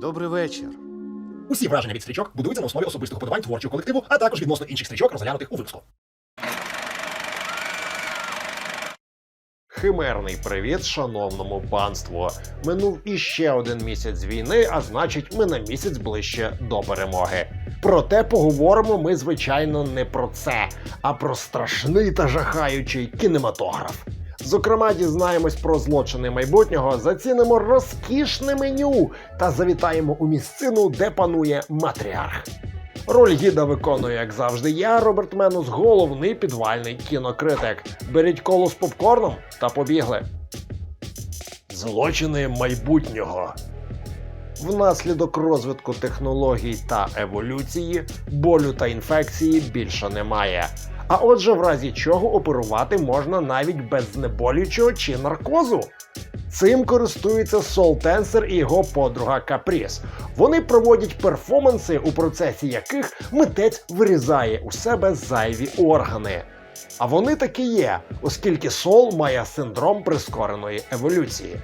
Добрий вечір. Усі враження від стрічок будуються на основі особистих подобань творчого колективу, а також відносно інших стрічок, розглянутих у випуску. Химерний привіт, шановному панству. Минув іще один місяць війни, а значить, ми на місяць ближче до перемоги. Проте поговоримо ми, звичайно, не про це, а про страшний та жахаючий кінематограф. Зокрема, дізнаємось про злочини майбутнього, зацінимо розкішне меню та завітаємо у місцину, де панує матріарх. Роль гіда виконує, як завжди, я, Роберт Менус, головний підвальний кінокритик. Беріть коло з попкорном та побігли. Злочини майбутнього. Внаслідок розвитку технологій та еволюції, болю та інфекції більше немає. А отже, в разі чого оперувати можна навіть без знеболюючого чи наркозу. Цим користується Сол Тенсер і його подруга Капріс. Вони проводять перформанси, у процесі яких митець вирізає у себе зайві органи. А вони таки є, оскільки Сол має синдром прискореної еволюції.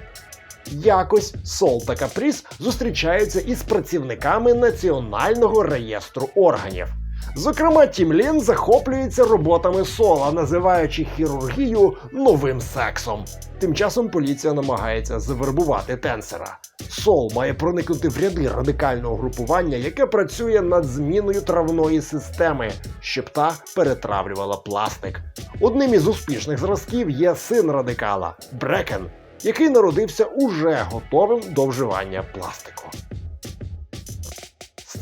Якось Сол та Капріс зустрічаються із працівниками Національного реєстру органів. Зокрема, Тім Лін захоплюється роботами Сола, називаючи хірургію новим сексом. Тим часом поліція намагається завербувати тенсера. Сол має проникнути в ряди радикального групування, яке працює над зміною травної системи, щоб та перетравлювала пластик. Одним із успішних зразків є син радикала Брекен, який народився уже готовим до вживання пластику.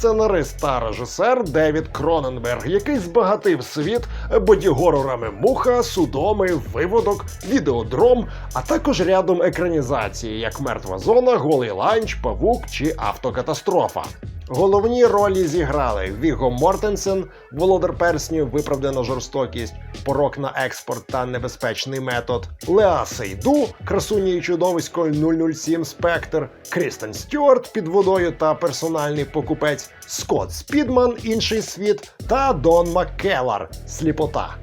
Сценарист та режисер Девід Кроненберг, який збагатив світ бодігорорами муха, судоми, виводок, відеодром, а також рядом екранізації, як Мертва зона, Голий ланч, Павук чи Автокатастрофа. Головні ролі зіграли Віго Мортенсен, Володар Персню, Виправдана жорстокість, Порок на експорт та небезпечний метод, Леа Сейду, Красуні і чудовисько 007 Спектр, Крістен Стюарт під водою та персональний покупець, Скотт Спідман, інший світ та Дон Маккеллар Сліпота.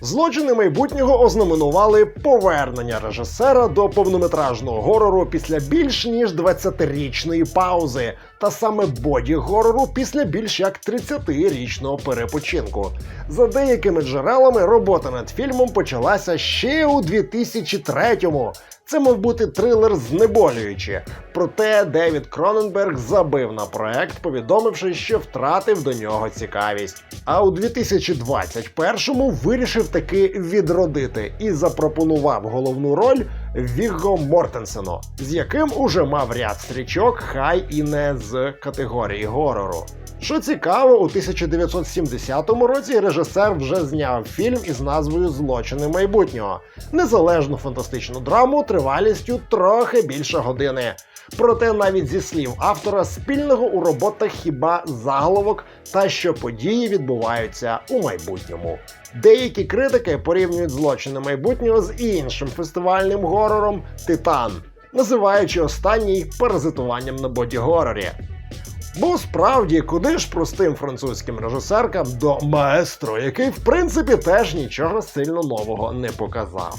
Злочини майбутнього ознаменували повернення режисера до повнометражного горору після більш ніж 20-річної паузи, та саме боді горору після більш як 30-річного перепочинку. За деякими джерелами робота над фільмом почалася ще у 2003-му. Це мав бути трилер знеболюючи. Проте Девід Кроненберг забив на проект, повідомивши, що втратив до нього цікавість. А у 2021-му вирішив таки відродити і запропонував головну роль Вігго Мортенсену, з яким уже мав ряд стрічок, хай і не з категорії горору. Що цікаво, у 1970 році режисер вже зняв фільм із назвою Злочини майбутнього, незалежну фантастичну драму тривалістю трохи більше години. Проте навіть зі слів автора спільного у роботах хіба заголовок та що події відбуваються у майбутньому. Деякі критики порівнюють злочини майбутнього з іншим фестивальним горором Титан, називаючи останній паразитуванням на боді-горорі. Бо справді, куди ж простим французьким режисеркам до маестро, який в принципі теж нічого сильно нового не показав.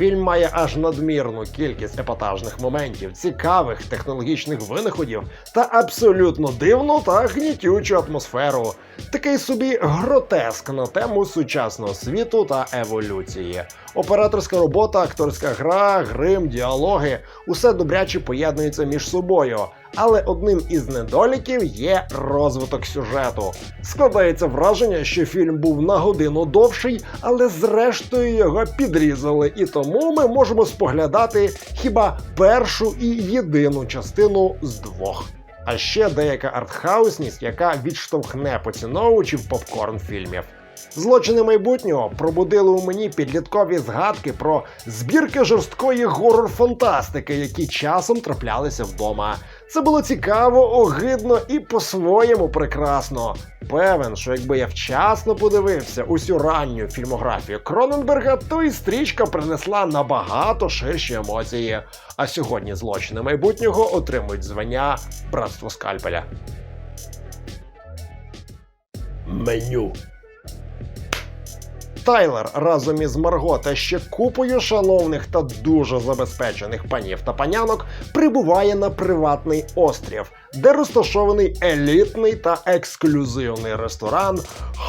Фільм має аж надмірну кількість епатажних моментів, цікавих технологічних винаходів та абсолютно дивну та гнітючу атмосферу. Такий собі гротеск на тему сучасного світу та еволюції. Операторська робота, акторська гра, грим, діалоги усе добряче поєднується між собою. Але одним із недоліків є розвиток сюжету. Складається враження, що фільм був на годину довший, але зрештою його підрізали, і тому ми можемо споглядати хіба першу і єдину частину з двох. А ще деяка артхаусність, яка відштовхне поціновувачів попкорн фільмів. Злочини майбутнього пробудили у мені підліткові згадки про збірки жорсткої горор-фантастики, які часом траплялися вдома. Це було цікаво, огидно і по-своєму прекрасно. Певен, що якби я вчасно подивився усю ранню фільмографію Кроненберга, то і стрічка принесла набагато ширші емоції. А сьогодні злочини майбутнього отримують звання Братство Скальпеля. Меню. Тайлер разом із Марго та ще купою шановних та дуже забезпечених панів та панянок прибуває на приватний острів, де розташований елітний та ексклюзивний ресторан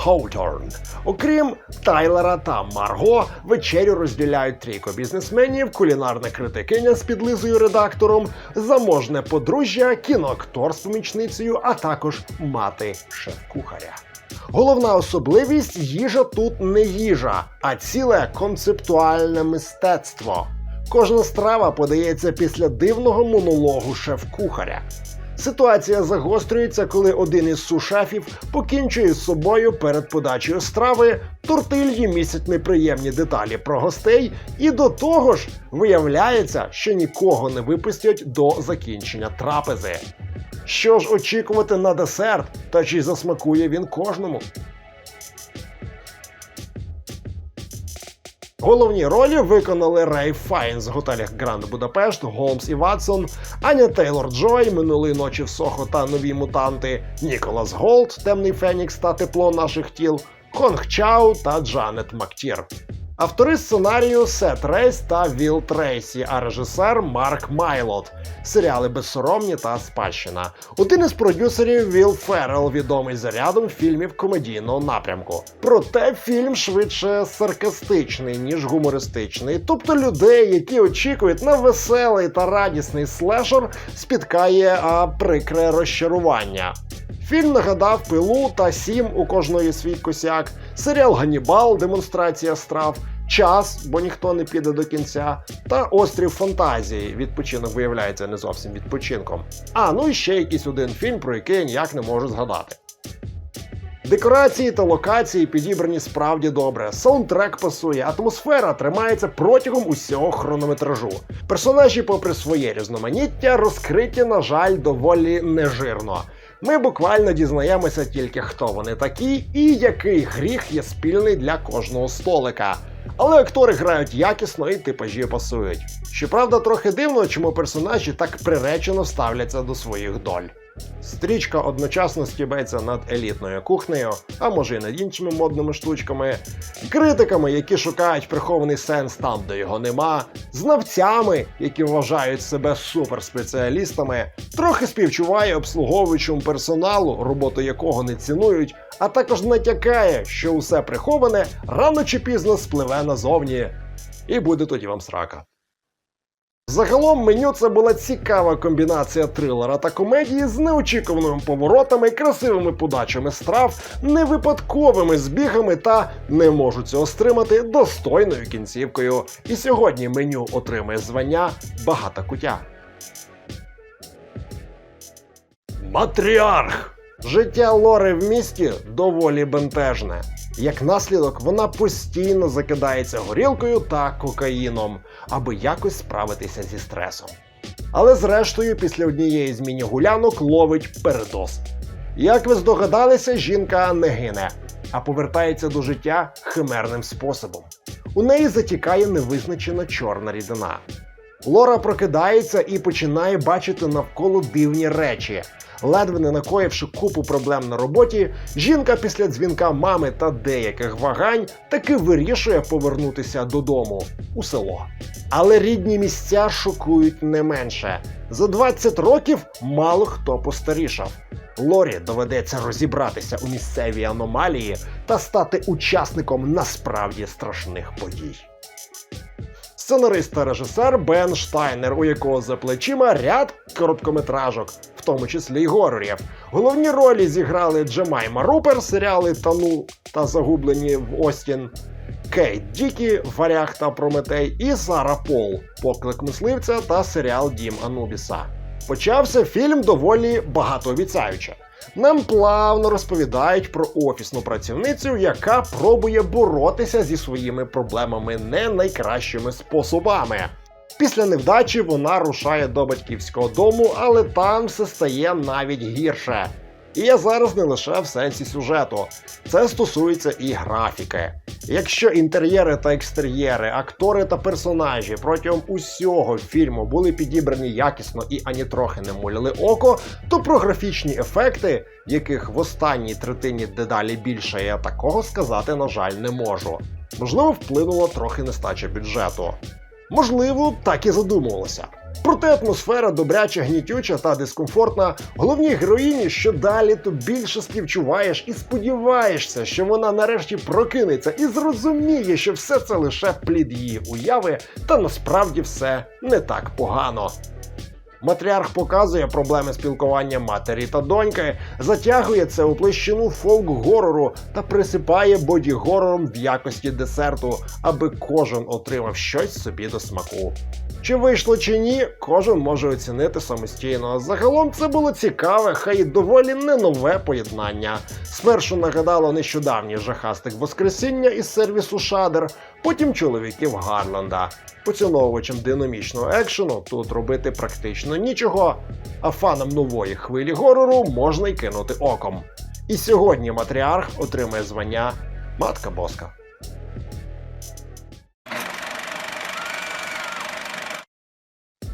Hawthorne. Окрім Тайлера та Марго, вечерю розділяють трійко бізнесменів, кулінарна критикиня з підлизою редактором, заможне подружжя, кіноактор з помічницею, а також мати шеф-кухаря. Головна особливість їжа тут не їжа, а ціле концептуальне мистецтво. Кожна страва подається після дивного монологу шеф-кухаря. Ситуація загострюється, коли один із сушефів покінчує з собою перед подачею страви, тортильї містять неприємні деталі про гостей, і до того ж виявляється, що нікого не випустять до закінчення трапези. Що ж очікувати на десерт, та чи засмакує він кожному? Головні ролі виконали Рей Файн з готелях Гранд Будапешт, Голмс і Ватсон, Аня Тейлор Джой, минулої ночі в Сохо та нові мутанти, Ніколас Голд, Темний Фенікс та Тепло наших тіл, Хонг Чау та Джанет Мактір. Автори сценарію Сет Рейс та Віл Трейсі, а режисер Марк Майлот. Серіали Безсоромні та Спадщина. Один із продюсерів Віл Феррел, відомий за рядом фільмів комедійного напрямку. Проте фільм швидше саркастичний, ніж гумористичний. Тобто людей, які очікують на веселий та радісний слешер, спіткає а, прикре розчарування. Фільм нагадав пилу та сім у кожної свій косяк, серіал Ганібал, демонстрація страв, час, бо ніхто не піде до кінця, та острів фантазії. Відпочинок виявляється не зовсім відпочинком. А ну і ще якийсь один фільм, про який я ніяк не можу згадати. Декорації та локації підібрані справді добре. Саундтрек пасує, атмосфера тримається протягом усього хронометражу. Персонажі, попри своє різноманіття, розкриті, на жаль, доволі нежирно. Ми буквально дізнаємося тільки, хто вони такі і який гріх є спільний для кожного столика. Але актори грають якісно і типажі пасують. Щоправда, трохи дивно, чому персонажі так приречено ставляться до своїх доль. Стрічка одночасно стібеться над елітною кухнею, а може й над іншими модними штучками, критиками, які шукають прихований сенс там, де його нема, знавцями, які вважають себе суперспеціалістами, трохи співчуває обслуговуючому персоналу, роботу якого не цінують, а також натякає, що усе приховане рано чи пізно спливе назовні. І буде тоді вам срака. Загалом меню це була цікава комбінація трилера та комедії з неочікуваними поворотами, красивими подачами страв, невипадковими збігами та не можу цього стримати достойною кінцівкою. І сьогодні меню отримує звання багата кутя. Матріарх! Життя Лори в місті доволі бентежне. Як наслідок, вона постійно закидається горілкою та кокаїном, аби якось справитися зі стресом. Але зрештою, після однієї з міні-гулянок ловить передоз. Як ви здогадалися, жінка не гине, а повертається до життя химерним способом. У неї затікає невизначена чорна рідина. Лора прокидається і починає бачити навколо дивні речі. Ледве не накоївши купу проблем на роботі, жінка після дзвінка мами та деяких вагань таки вирішує повернутися додому у село. Але рідні місця шокують не менше. За 20 років мало хто постарішав. Лорі доведеться розібратися у місцевій аномалії та стати учасником насправді страшних подій. Сценарист та режисер Бен Штайнер, у якого за плечима ряд короткометражок, в тому числі й горорів. Головні ролі зіграли Джемайма Рупер, серіали Тану та Загублені в Остін, Кейт Дікі, Варяг та Прометей і Сара Пол, поклик мисливця та серіал Дім Анубіса. Почався фільм доволі багатообіцяюче. Нам плавно розповідають про офісну працівницю, яка пробує боротися зі своїми проблемами не найкращими способами. Після невдачі вона рушає до батьківського дому, але там все стає навіть гірше. І я зараз не лише в сенсі сюжету, це стосується і графіки. Якщо інтер'єри та екстер'єри, актори та персонажі протягом усього фільму були підібрані якісно і ані трохи не муляли око, то про графічні ефекти, яких в останній третині дедалі більше, я такого сказати, на жаль, не можу. Можливо, вплинула трохи нестача бюджету. Можливо, так і задумувалося. Проте атмосфера добряча, гнітюча та дискомфортна. Головній героїні, що далі, то більше співчуваєш і сподіваєшся, що вона нарешті прокинеться і зрозуміє, що все це лише плід її уяви, та насправді все не так погано. Матріарх показує проблеми спілкування матері та доньки, затягує це у площину фолк-горору та присипає боді-горором в якості десерту, аби кожен отримав щось собі до смаку. Чи вийшло чи ні, кожен може оцінити самостійно. Загалом це було цікаве, хай доволі не нове поєднання. Спершу нагадало нещодавній жахастик Воскресіння із сервісу Шадер, потім чоловіків Гарленда. Поціновувачам динамічного екшену тут робити практично нічого, а фанам нової хвилі горору можна й кинути оком. І сьогодні матріарх отримає звання Матка Боска.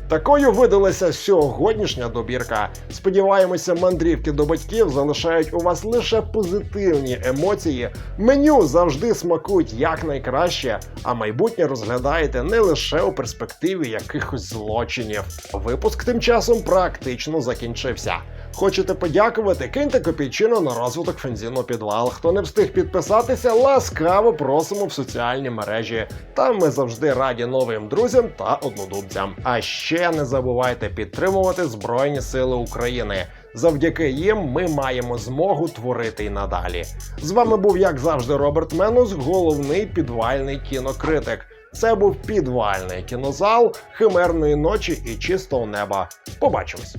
Такою видалася сьогоднішня добірка. Сподіваємося, мандрівки до батьків залишають у вас лише позитивні емоції. Меню завжди смакують якнайкраще, а майбутнє розглядаєте не лише у перспективі якихось злочинів. Випуск тим часом практично закінчився. Хочете подякувати? Киньте копійчину на розвиток фензіну підвал. Хто не встиг підписатися, ласкаво просимо в соціальні мережі. Там ми завжди раді новим друзям та однодумцям. А ще не забувайте підтримувати Збройні Сили України. Завдяки їм ми маємо змогу творити й надалі. З вами був, як завжди, Роберт Менус, головний підвальний кінокритик. Це був підвальний кінозал химерної ночі і чистого неба. Побачимось.